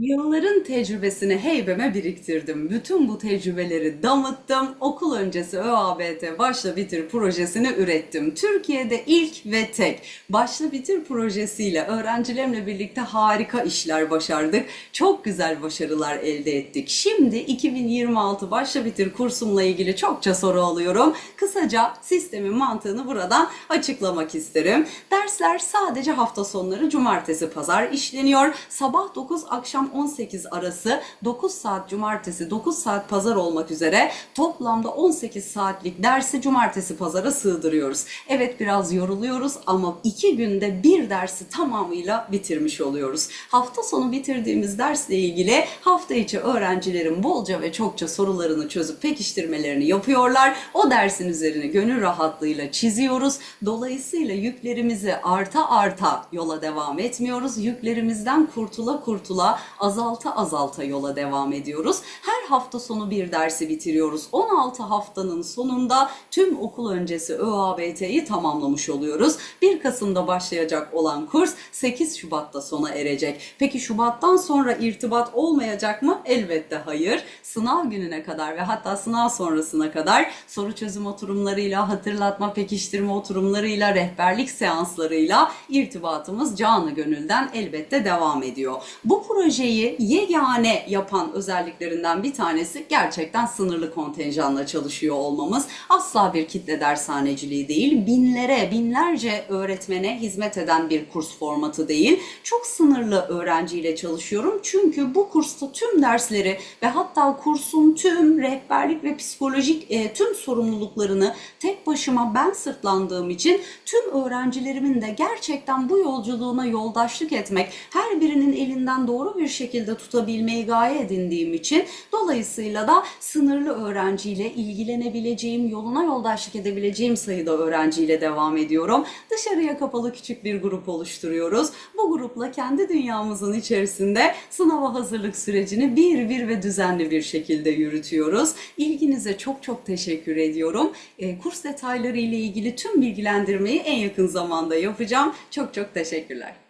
Yılların tecrübesini heybeme biriktirdim. Bütün bu tecrübeleri damıttım. Okul öncesi ÖABT Başla Bitir projesini ürettim. Türkiye'de ilk ve tek Başla Bitir projesiyle öğrencilerimle birlikte harika işler başardık. Çok güzel başarılar elde ettik. Şimdi 2026 Başla Bitir kursumla ilgili çokça soru alıyorum. Kısaca sistemin mantığını buradan açıklamak isterim. Dersler sadece hafta sonları cumartesi pazar işleniyor. Sabah 9 akşam 18 arası 9 saat cumartesi 9 saat pazar olmak üzere toplamda 18 saatlik dersi cumartesi pazara sığdırıyoruz. Evet biraz yoruluyoruz ama 2 günde bir dersi tamamıyla bitirmiş oluyoruz. Hafta sonu bitirdiğimiz dersle ilgili hafta içi öğrencilerin bolca ve çokça sorularını çözüp pekiştirmelerini yapıyorlar. O dersin üzerine gönül rahatlığıyla çiziyoruz. Dolayısıyla yüklerimizi arta arta yola devam etmiyoruz. Yüklerimizden kurtula kurtula azalta azalta yola devam ediyoruz. Her hafta sonu bir dersi bitiriyoruz. 16 haftanın sonunda tüm okul öncesi ÖABT'yi tamamlamış oluyoruz. 1 Kasım'da başlayacak olan kurs 8 Şubat'ta sona erecek. Peki Şubat'tan sonra irtibat olmayacak mı? Elbette hayır. Sınav gününe kadar ve hatta sınav sonrasına kadar soru çözüm oturumlarıyla, hatırlatma, pekiştirme oturumlarıyla, rehberlik seanslarıyla irtibatımız canı gönülden elbette devam ediyor. Bu projeyi yegane yapan özelliklerinden bir tanesi gerçekten sınırlı kontenjanla çalışıyor olmamız. Asla bir kitle dershaneciliği değil, binlere, binlerce öğretmene hizmet eden bir kurs formatı değil. Çok sınırlı öğrenciyle çalışıyorum. Çünkü bu kursta tüm dersleri ve hatta kursun tüm rehberlik ve psikolojik e, tüm sorumluluklarını tek başıma ben sırtlandığım için tüm öğrencilerimin de gerçekten bu yolculuğuna yoldaşlık etmek, her birinin elinden doğru bir şekilde tutabilmeyi gaye edindiğim için dolayısıyla da sınırlı öğrenciyle ilgilenebileceğim, yoluna yoldaşlık edebileceğim sayıda öğrenciyle devam ediyorum. Dışarıya kapalı küçük bir grup oluşturuyoruz. Bu grupla kendi dünyamızın içerisinde sınava hazırlık sürecini bir bir ve düzenli bir şekilde yürütüyoruz. İlginize çok çok teşekkür ediyorum. E, kurs detayları ile ilgili tüm bilgilendirmeyi en yakın zamanda yapacağım. Çok çok teşekkürler.